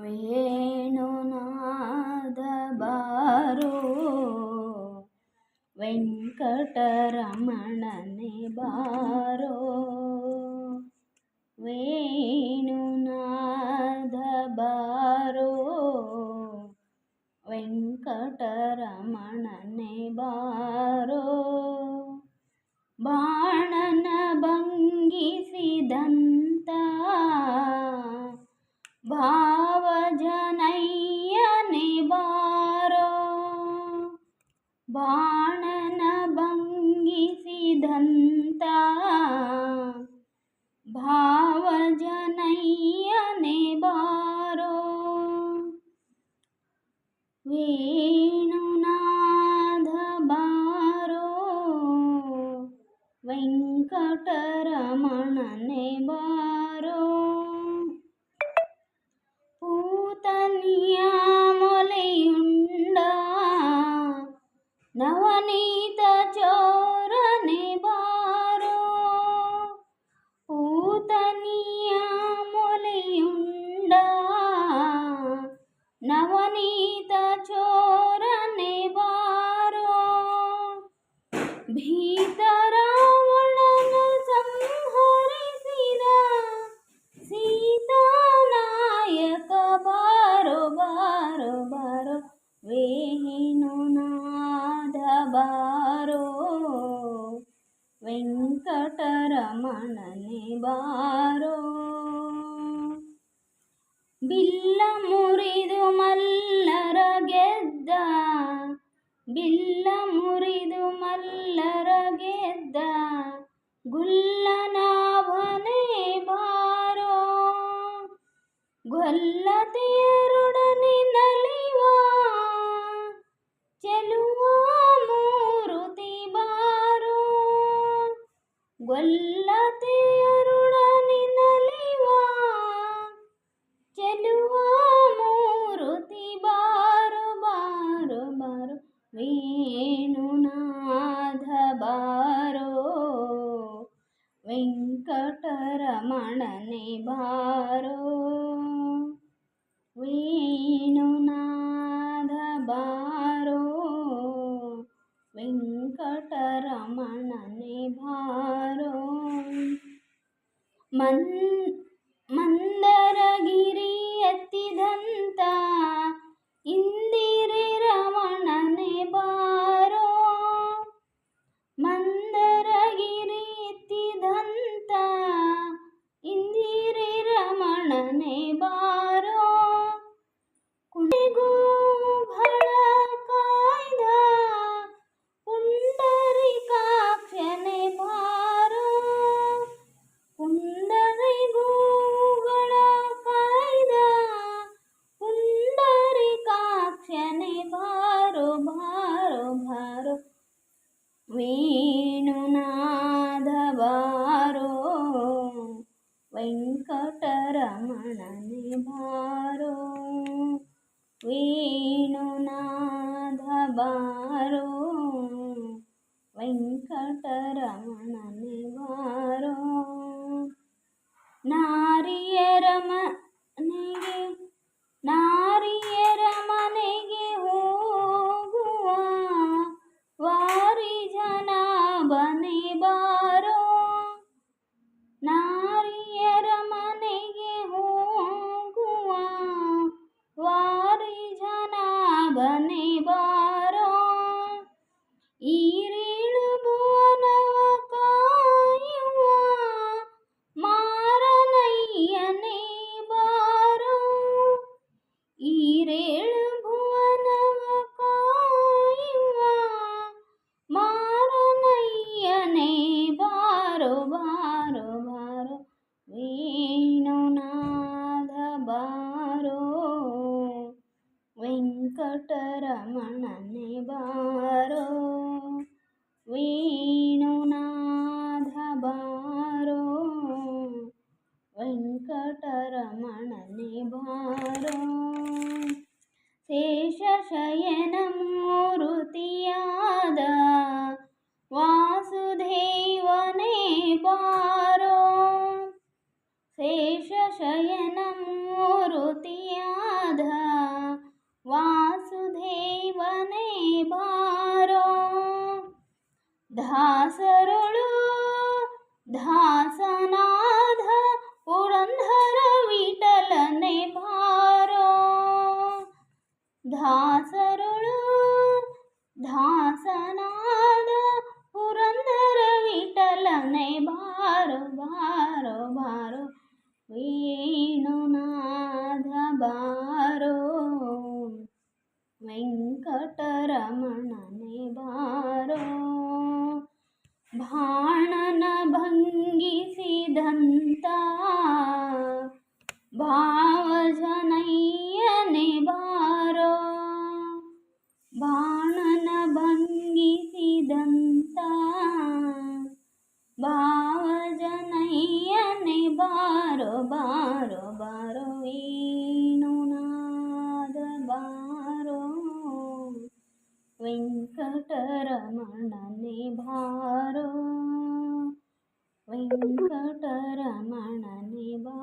ವೇಣುನಾದ ಬಾರೋ ವೆಂಕಟರಮಣನೆ ಬಾರೋ ವೇಣುನಾದ ಬಾರೋ ವೆಂಕಟರಮಣನೆ ಬಾರೋ ಬಾಣನ ಭಂಗಿಸಿದಂತ ಭಾವಜನಯ್ಯನೆ ಬಾರೋ ಬಾಣನ ಭಂಗಿಸಿದಂತ ಭಾವಜನಯ್ಯನೆ ಬಾರೋ ವೇಣುನಾದ ಬಾರೋ ವೆಂಕಟರಮಣನೆ ಬಾರೋ నూతనీయాములయుండా నవనీత చోరని వారో భీత ವೆಂಕಟರಮಣನೆ ಬಾರೋ. ಬಿಲ್ಲ ಮುರಿದು ಮಲ್ಲರ ಗೆದ್ದ, ಬಿಲ್ಲ ಮುರಿದು ಮಲ್ಲರ ಗೆದ್ದ ಗುಲ್ಲನಾಭನೇ ಬಾರೋ. ಗೊಲ್ಲತೆಯರೊಡನೆ ನಲಿವ, ಚೆಲುವ ಗೊಲ್ಲತೆಯರೊಡನೆ ನಲಿವ ಚೆಲುವ ಮೂರುತಿ ಬಾರು ಬಾರು ಬಾರು ವೇಣುನಾಥ ಬಾರೋ ವೆಂಕಟರಮಣನೆ ಬಾರೋ ವೇಣುನಾಥ ಬಾರೋ ವೆಂಕಟರಮಣನೆ ಬಾರೋ ಮನ್ ಮಂದರಗಿರಿ ಎತ್ತಿದಂತ ಇಂದಿರೆ రమణని బారో వేణునాథ బారో వెంకటరమణని 蓝蓝的 ಬಾರೋ ಬಾರೋ ವೇಣುನಾಥ ಬಾರೋ. ವೆಂಕಟರಮಣ వెంకటరమణ నివా